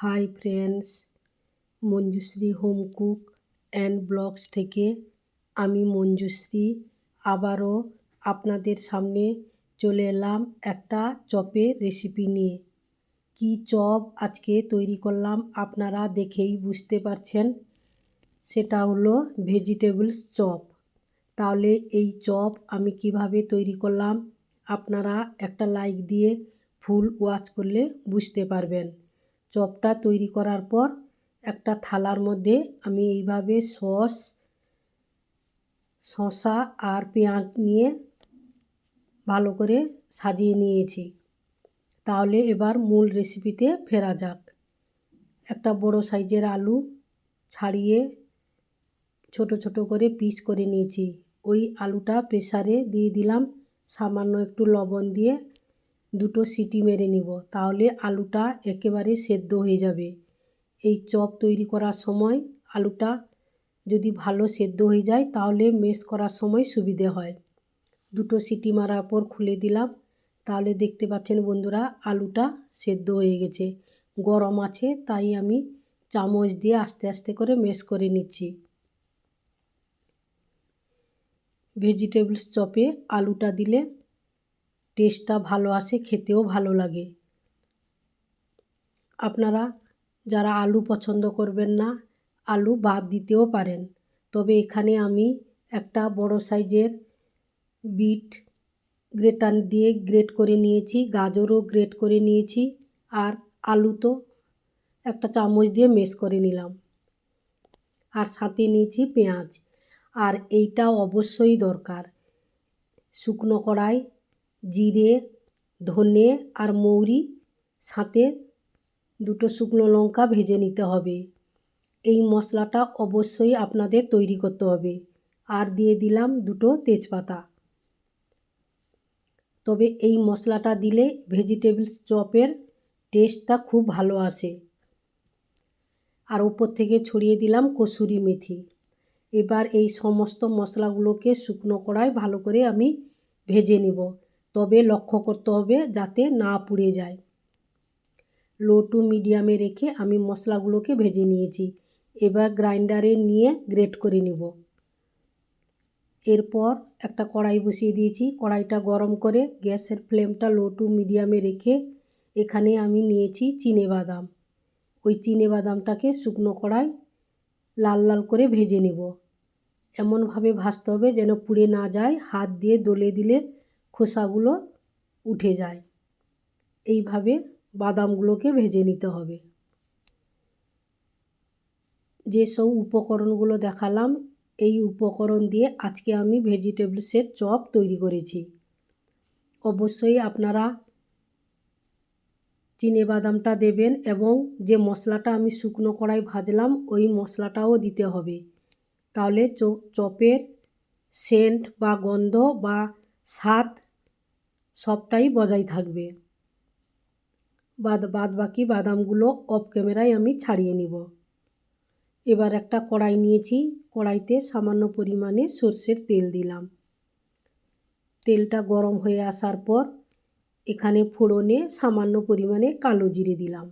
Hi friends, Manjushree home cook and blogs থেকে আমি মঞ্জুশ্রী। আবারও আপনাদের সামনে চলে এলাম একটা চপের রেসিপি নিয়ে। কি চপ আজকে তৈরি করলাম আপনারা দেখেই বুঝতে পারছেন। সেটা হলো ভেজিটেবলস চপ। তাহলে এই চপ আমি কীভাবে তৈরি করলাম আপনারা একটা লাইক দিয়ে ফুল ওয়াচ করলে বুঝতে পারবেন। চপটা তৈরি করার পর একটা থালার মধ্যে আমি এইভাবে সস, শসা আর পেঁয়াজ নিয়ে ভালো করে সাজিয়ে নিয়েছি। তাহলে এবার মূল রেসিপিতে ফেরা যাক। একটা বড় সাইজের আলু ছাড়িয়ে ছোট ছোট করে পিস করে নিয়েছি। ওই আলুটা প্রেসারে দিয়ে দিলাম, সামান্য একটু লবণ দিয়ে দুটো সিটি মেরে নিব, তাহলে আলুটা একেবারে সেদ্ধ হয়ে যাবে। এই চপ তৈরি করার সময় আলুটা যদি ভালো সেদ্ধ হয়ে যায়, তাহলে মেশ করার সময় সুবিধে হয়। দুটো সিটি মারার পর খুলে দিলাম। তাহলে দেখতে পাচ্ছেন বন্ধুরা, আলুটা সেদ্ধ হয়ে গেছে। গরম আছে, তাই আমি চামচ দিয়ে আস্তে আস্তে করে মেশ করে নিচ্ছি। ভেজিটেবলস চপে আলুটা দিলে টেস্টটা ভালো আসে, খেতেও ভালো লাগে। আপনারা যারা আলু পছন্দ করবেন না, আলু বাদ দিতেও পারেন। তবে এখানে আমি একটা বড় সাইজের বিট গ্রেটার দিয়ে গ্রেট করে নিয়েছি, গাজরও গ্রেট করে নিয়েছি, আর আলু তো একটা চামচ দিয়ে মেশ করে নিলাম। আর সাথে নিয়েছি পেঁয়াজ। আর এইটা অবশ্যই দরকার। শুকনো কড়াই জিরে, ধনে আর মৌরি সাথে দুটো শুকনো লঙ্কা ভেজে নিতে হবে। এই মশলাটা অবশ্যই আপনাদের তৈরি করতে হবে। আর দিয়ে দিলাম দুটো তেজপাতা। তবে এই মশলাটা দিলে ভেজিটেবলস চপের টেস্টটা খুব ভালো আসে। আর উপর থেকে ছড়িয়ে দিলাম কসুরি মেথি। এবার এই সমস্ত মশলাগুলোকে শুকনো কড়ায় ভালো করে আমি ভেজে নিব। তবে লক্ষ্য করতে হবে যাতে না পুড়ে যায়। লো টু মিডিয়ামে রেখে আমি মশলাগুলোকে ভেজে নিয়েছি। এবার গ্রাইন্ডারে নিয়ে গ্রেট করে নিব। এরপর একটা কড়াই বসিয়ে দিয়েছি। কড়াইটা গরম করে গ্যাসের ফ্লেমটা লো টু মিডিয়ামে রেখে এখানে আমি নিয়েছি চিনে বাদাম। ওই চিনে বাদামটাকে শুকনো কড়াই লাল লাল করে ভেজে নেব। এমনভাবে ভাজতে হবে যেন পুড়ে না যায়। হাত দিয়ে দলে দিলে খোসাগুলো উঠে যায়। এইভাবে বাদামগুলোকে ভেজে নিতে হবে। যেসব উপকরণগুলো দেখালাম, এই উপকরণ দিয়ে আজকে আমি ভেজিটেবলসের চপ তৈরি করেছি। অবশ্যই আপনারা চিনে বাদামটা দেবেন এবং যে মশলাটা আমি শুকনো কড়াই ভাজলাম, ওই মশলাটাও দিতে হবে। তাহলে চপের সেন্ট বা গন্ধ বা স্বাদ সবটাই বজায় থাকবে। বাদ বাদ বাকি বাদামগুলো অফ ক্যামেরায় আমি ছাড়িয়ে নিব। এবার একটা কড়াই নিয়েছি। কড়াইতে সামান্য পরিমাণে সর্ষের তেল দিলাম। তেলটা গরম হয়ে আসার পর এখানে ফোড়নে সামান্য পরিমাণে কালো জিরে দিলাম।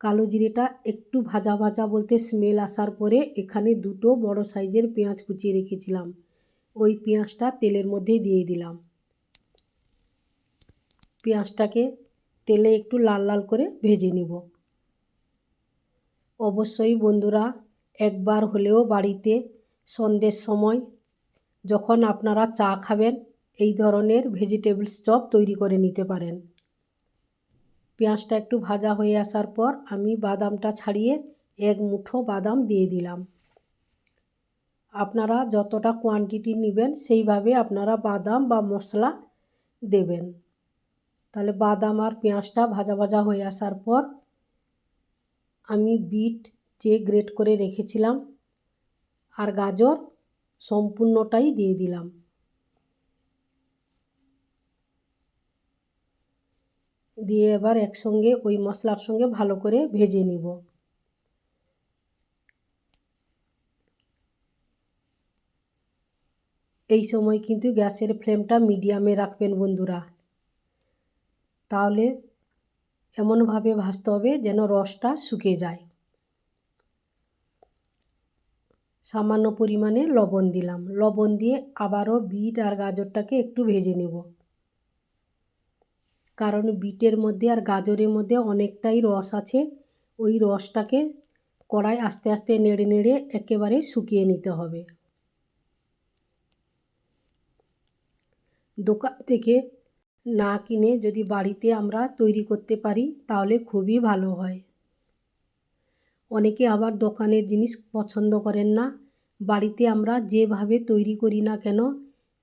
কালো জিরেটা একটু ভাজা ভাজা বলতে স্মেল আসার পরে এখানে দুটো বড় সাইজের পেঁয়াজ কুচিয়ে রেখেছিলাম। ওই পেঁয়াজটা তেলের মধ্যে দিয়ে দিলাম। পেঁয়াজটাকে তেলে একটু লাল লাল করে ভেজে নিব। অবশ্যই বন্ধুরা, একবার হলেও বাড়িতে সন্ধ্যের সময় যখন আপনারা চা খাবেন, এই ধরনের ভেজিটেবলস চপ তৈরি করে নিতে পারেন। পেঁয়াজটা একটু ভাজা হয়ে আসার পর আমি বাদামটা ছাড়িয়ে এক মুঠো বাদাম দিয়ে দিলাম। আপনারা যতটা কোয়ান্টিটি নেবেন, সেইভাবে আপনারা বাদাম বা মশলা দেবেন। তাহলে বাদাম আর পেঁয়াজটা ভাজা ভাজা হয়ে আসার পর আমি বিট যে গ্রেট করে রেখেছিলাম আর গাজর সম্পূর্ণটাই দিয়ে দিলাম। দিয়ে এবার একসঙ্গে ওই মশলার সঙ্গে ভালো করে ভেজে নিব। এই সময় কিন্তু গ্যাসের ফ্লেমটা মিডিয়ামে রাখবেন বন্ধুরা। তাহলে এমনভাবে ভাজতে হবে যেন রসটা শুকে যায়। সামান্য পরিমাণে লবণ দিলাম। লবণ দিয়ে আবারও বিট আর গাজরটাকে একটু ভেজে নেব। কারণ বিটের মধ্যে আর গাজরের মধ্যে অনেকটাই রস আছে। ওই রসটাকে কড়াই আস্তে আস্তে নেড়ে নেড়ে একেবারে শুকিয়ে নিতে হবে। দোকান থেকে না কিনে যদি বাড়িতে আমরা তৈরি করতে পারি, তাহলে খুবই ভালো হয়। অনেকে আবার দোকানের জিনিস পছন্দ করেন না। বাড়িতে আমরা যেভাবে তৈরি করি না কেন,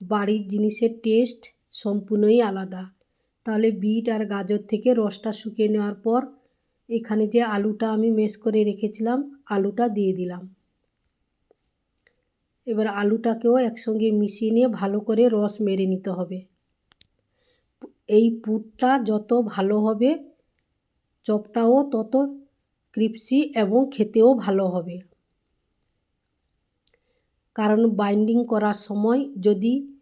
বাড়ির জিনিসের টেস্ট সম্পূর্ণই আলাদা। তাহলে বিট আর গাজর থেকে রসটা শুকিয়ে নেওয়ার পর, এখানে যে আলুটা আমি মেশ করে রেখেছিলাম, আলুটা দিয়ে দিলাম। এবার আলুটাকেও একসঙ্গে মিশিয়ে নিয়ে ভালো করে রস মেরে নিতে হবে। এই পুরটা যত ভালো হবে, চপটাও তত ক্রিপসি এবং খেতেও ভালো হবে। কারণ বাইন্ডিং করার সময় যদি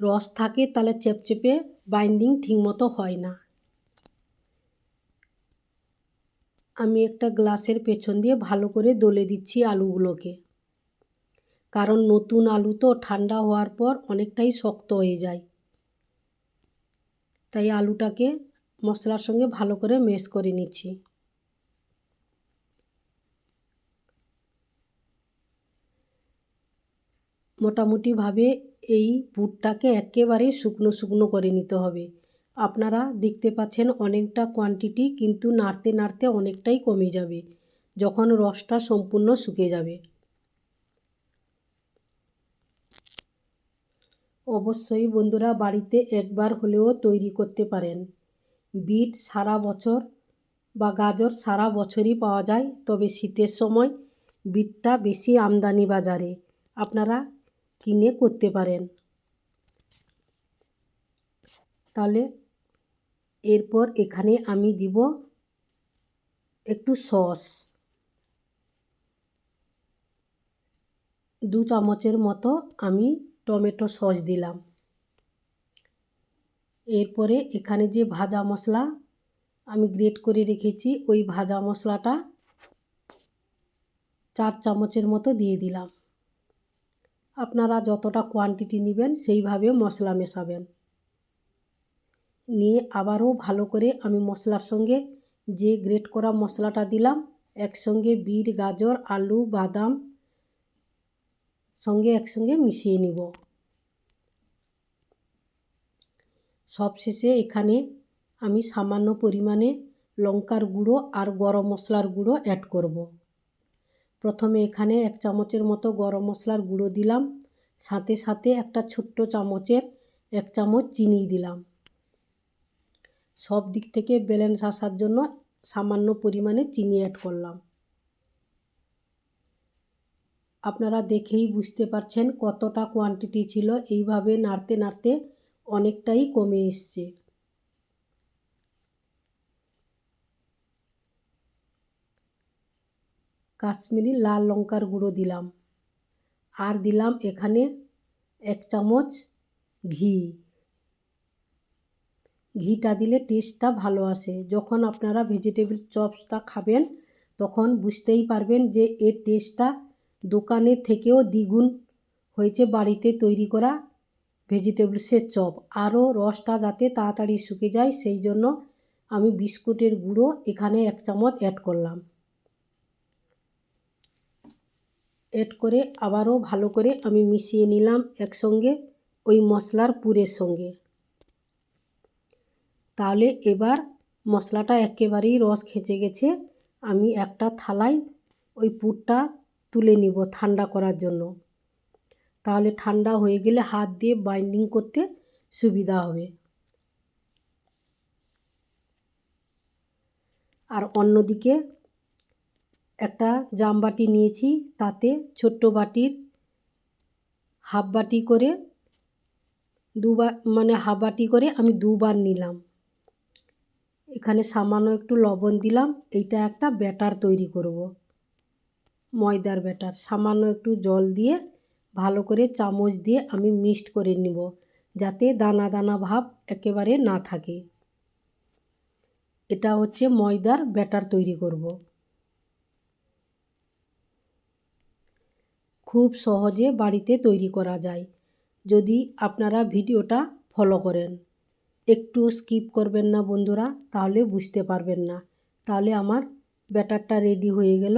রস থাকে, তাহলে চেপচেপে বাইন্ডিং ঠিকমতো হয় না। আমি একটা গ্লাসের পেছন দিয়ে ভালো করে দলে দিচ্ছি আলুগুলোকে। কারণ নতুন আলু তো ঠান্ডা হওয়ার পর অনেকটাই শক্ত হয়ে যায়। তাই আলুটাকে মশলার সঙ্গে ভালো করে মেশ করে নিচ্ছি। মোটামুটিভাবে এই পুরটাকে একেবারে শুকনো শুকনো করে নিতে হবে। আপনারা দেখতে পাচ্ছেন অনেকটা কোয়ান্টিটি কিন্তু নাড়তে নাড়তে অনেকটাই কমে যাবে, যখন রসটা সম্পূর্ণ শুকে যাবে। অবশ্যই বন্ধুরা বাড়িতে একবার হলেও তৈরি করতে পারেন। বিট সারা বছর বা গাজর সারা বছরই পাওয়া যায়, তবে শীতের সময় বিটটা বেশি আমদানি বাজারে আপনারা কিনে করতে পারেন। তাহলে এরপর এখানে আমি দিব একটু সস। দু চামচের মতো আমি টমেটো সস দিলাম। এরপরে এখানে যে ভাজা মশলা আমি গ্রেট করে রেখেছি, ওই ভাজা মশলাটা চার চামচের মতো দিয়ে দিলাম। আপনারা যতটা কোয়ান্টিটি নেবেন সেইভাবে মশলা মেশাবেন। নিয়ে আবারও ভালো করে আমি মশলার সঙ্গে যে গ্রেট করা মশলাটা দিলাম, একসঙ্গে বিট গাজর, আলু, বাদাম সঙ্গে একসঙ্গে মিশিয়ে নিব। সবশেষে এখানে আমি সামান্য পরিমাণে লঙ্কার গুঁড়ো আর গরম মশলার গুঁড়ো অ্যাড করব। প্রথমে এখানে এক চামচের মতো গরম মশলার গুঁড়ো দিলাম। সাথে সাথে একটা ছোট্ট চামচের এক চামচ চিনি দিলাম। সব দিক থেকে ব্যালেন্স আসার জন্য সামান্য পরিমাণে চিনি অ্যাড করলাম। আপনারা দেখেই বুঝতে পারছেন কতটা কোয়ান্টিটি ছিল। এইভাবে নাড়তে নাড়তে অনেকটাই কমে এসছে। কাশ্মীরি লাল লঙ্কার গুঁড়ো দিলাম। আর দিলাম এখানে এক চামচ ঘি। ঘিটা দিলে টেস্টটা ভালো আসে। যখন আপনারা ভেজিটেবিল চপসটা খাবেন, তখন বুঝতেই পারবেন যে এর টেস্টটা দোকানের থেকেও দ্বিগুণ হয়েছে বাড়িতে তৈরি করা ভেজিটেবলসের চপ। আরও রসটা যাতে তাড়াতাড়ি শুকে যায়, সেই জন্য আমি বিস্কুটের গুঁড়ো এখানে এক চামচ অ্যাড করলাম। অ্যাড করে আবারও ভালো করে আমি মিশিয়ে নিলাম একসঙ্গে ওই মশলার পুরের সঙ্গে। তাহলে এবার মশলাটা একেবারেই রস খেঁচে গেছে। আমি একটা থালায় ওই পুরটা তুলে নিব ঠান্ডা করার জন্য। তাহলে ঠান্ডা হয়ে গেলে হাত দিয়ে বাইন্ডিং করতে সুবিধা হবে। আর অন্যদিকে একটা জাম বাটি নিয়েছি, তাতে ছোট্ট বাটির হাফ বাটি করে দুবার মানে হাফ বাটি করে আমি দুবার নিলাম। এখানে সামান্য একটু লবণ দিলাম, এইটা একটা ব্যাটার তৈরি করব। ময়দার ব্যাটার। সামান্য একটু জল দিয়ে ভালো করে চামচ দিয়ে আমি মিক্সড করে নিব, যাতে দানা দানা ভাব একেবারে না থাকে। এটা হচ্ছে ময়দার ব্যাটার তৈরি করব। খুব সহজে বাড়িতে তৈরি করা যায়, যদি আপনারা ভিডিওটা ফলো করেন। একটু স্কিপ করবেন না বন্ধুরা, তাহলে বুঝতে পারবেন না। তাহলে আমার ব্যাটারটা রেডি হয়ে গেল।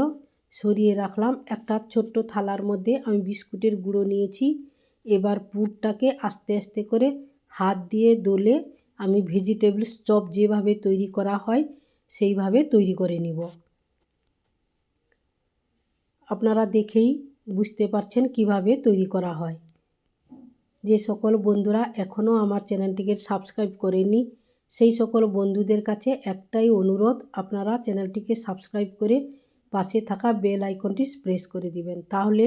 সরিয়ে রাখলাম। একটা ছোট্ট থালার মধ্যে আমি বিস্কুটের গুঁড়ো নিয়েছি। এবার পুরটাকে আস্তে আস্তে করে হাত দিয়ে দোলে আমি ভেজিটেবলস চপ যেভাবে তৈরি করা হয়, সেইভাবে তৈরি করে নিব। আপনারা দেখেই বুঝতে পারছেন কীভাবে তৈরি করা হয়। যে সকল বন্ধুরা এখনও আমার চ্যানেলটিকে সাবস্ক্রাইব করেনি সেই সকল বন্ধুদের কাছে একটাই অনুরোধ, আপনারা চ্যানেলটিকে সাবস্ক্রাইব করে পাশে থাকা বেল আইকনটি প্রেস করে দিবেন। তাহলে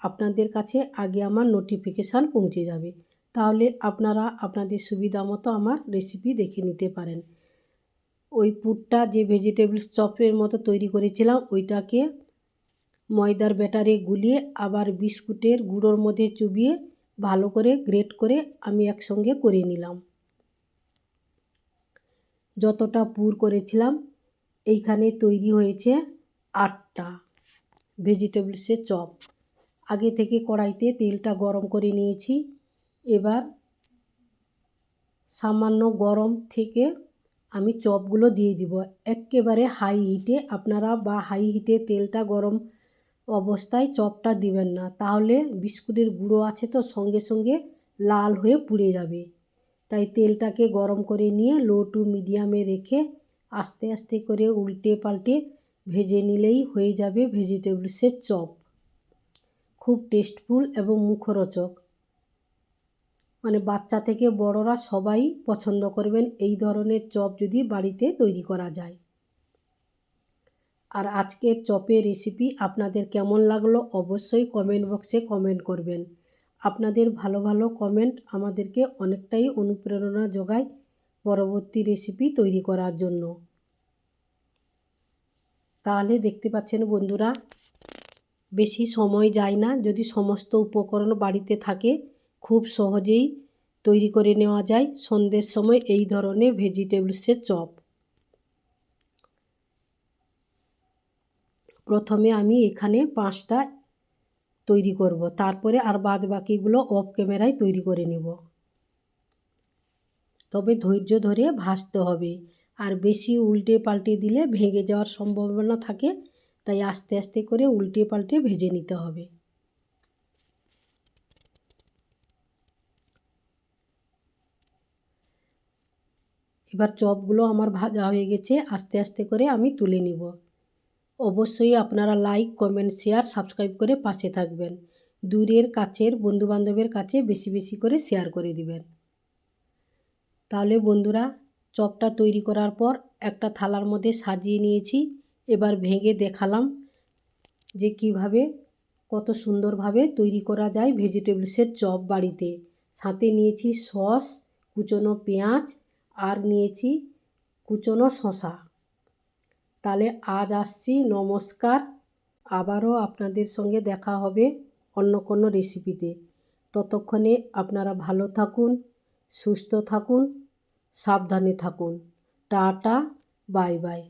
আপনাদের কাছে আগে আমার নোটিফিকেশান পৌঁছে যাবে। তাহলে আপনারা আপনাদের সুবিধা মতো আমার রেসিপি দেখে নিতে পারেন। ওই পুরটা যে ভেজিটেবলস চপের মতো তৈরি করেছিলাম, ওইটাকে ময়দার ব্যাটারে গুলিয়ে আবার বিস্কুটের গুঁড়োর মধ্যে চুবিয়ে ভালো করে গ্রেট করে আমি একসঙ্গে করে নিলাম। যতটা পুর করেছিলাম, এইখানে তৈরি হয়েছে আটটা। ভেজিটেবলসের চপ। আগে থেকে কড়াইতে তেলটা গরম করে নিয়েছি। এবার সামান্য গরম থেকে আমি চপগুলো দিয়ে দিব। একেবারে হাই হিটে আপনারা বা হাই হিটে তেলটা গরম অবস্থায় চপটা দিবেন না। তাহলে বিস্কুটের গুঁড়ো আছে তো, সঙ্গে সঙ্গে লাল হয়ে পুড়ে যাবে। তাই তেলটাকে গরম করে নিয়ে লো টু মিডিয়ামে রেখে আস্তে আস্তে করে উল্টে পাল্টে ভেজে নিলেই হয়ে যাবে ভেজিটেবলসের চপ। খুব টেস্টফুল এবং মুখরোচক। মানে বাচ্চা থেকে বড়রা সবাই পছন্দ করবেন এই ধরনের চপ যদি বাড়িতে তৈরি করা যায়। আর আজকের চপের রেসিপি আপনাদের কেমন লাগল অবশ্যই কমেন্ট বক্সে কমেন্ট করবেন। আপনাদের ভালো ভালো কমেন্ট আমাদেরকে অনেকটাই অনুপ্রেরণা যোগায় পরবর্তী রেসিপি তৈরি করার জন্য। তাহলে দেখতে পাচ্ছেন বন্ধুরা, বেশি সময় যায় না। যদি সমস্ত উপকরণ বাড়িতে থাকে, খুব সহজেই তৈরি করে নেওয়া যায়। সন্ধ্যের সময় এই ধরনের ভেজিটেবলসের চপ। প্রথমে আমি এখানে পাঁচটা তৈরি করব। তারপরে আর বাদ বাকিগুলো অফ ক্যামেরায় তৈরি করে নেব। তবে ধৈর্য ধরে ভাসতে হবে। আর বেশি উল্টে পাল্টে দিলে ভেঙে যাওয়ার সম্ভাবনা থাকে, তাই আস্তে আস্তে করে উল্টে পাল্টে ভেজে নিতে হবে। এবার চপগুলো আমার ভাজা হয়ে গেছে, আস্তে আস্তে করে আমি তুলে নিব। অবশ্যই আপনারা লাইক, কমেন্ট, শেয়ার, সাবস্ক্রাইব করে পাশে থাকবেন। দূরের কাছের বন্ধুবান্ধবের কাছে বেশি বেশি করে শেয়ার করে দিবেন। তাহলে বন্ধুরা চপটা তৈরি করার পর একটা থালার মধ্যে সাজিয়ে নিয়েছি। এবার ভেঙে দেখালাম যে কীভাবে কত সুন্দরভাবে তৈরি করা যায় ভেজিটেবলসের চপ বাড়িতে। সাথে নিয়েছি সস, কুচনো পেঁয়াজ আর নিয়েছি কুচনো শশা তাহলে আজ আসছি, নমস্কার। আবারও আপনাদের সঙ্গে দেখা হবে অন্য কোনো রেসিপিতে। ততক্ষণে আপনারা ভালো থাকুন, সুস্থ থাকুন। সাবধানে থাকুন। Tata bye bye.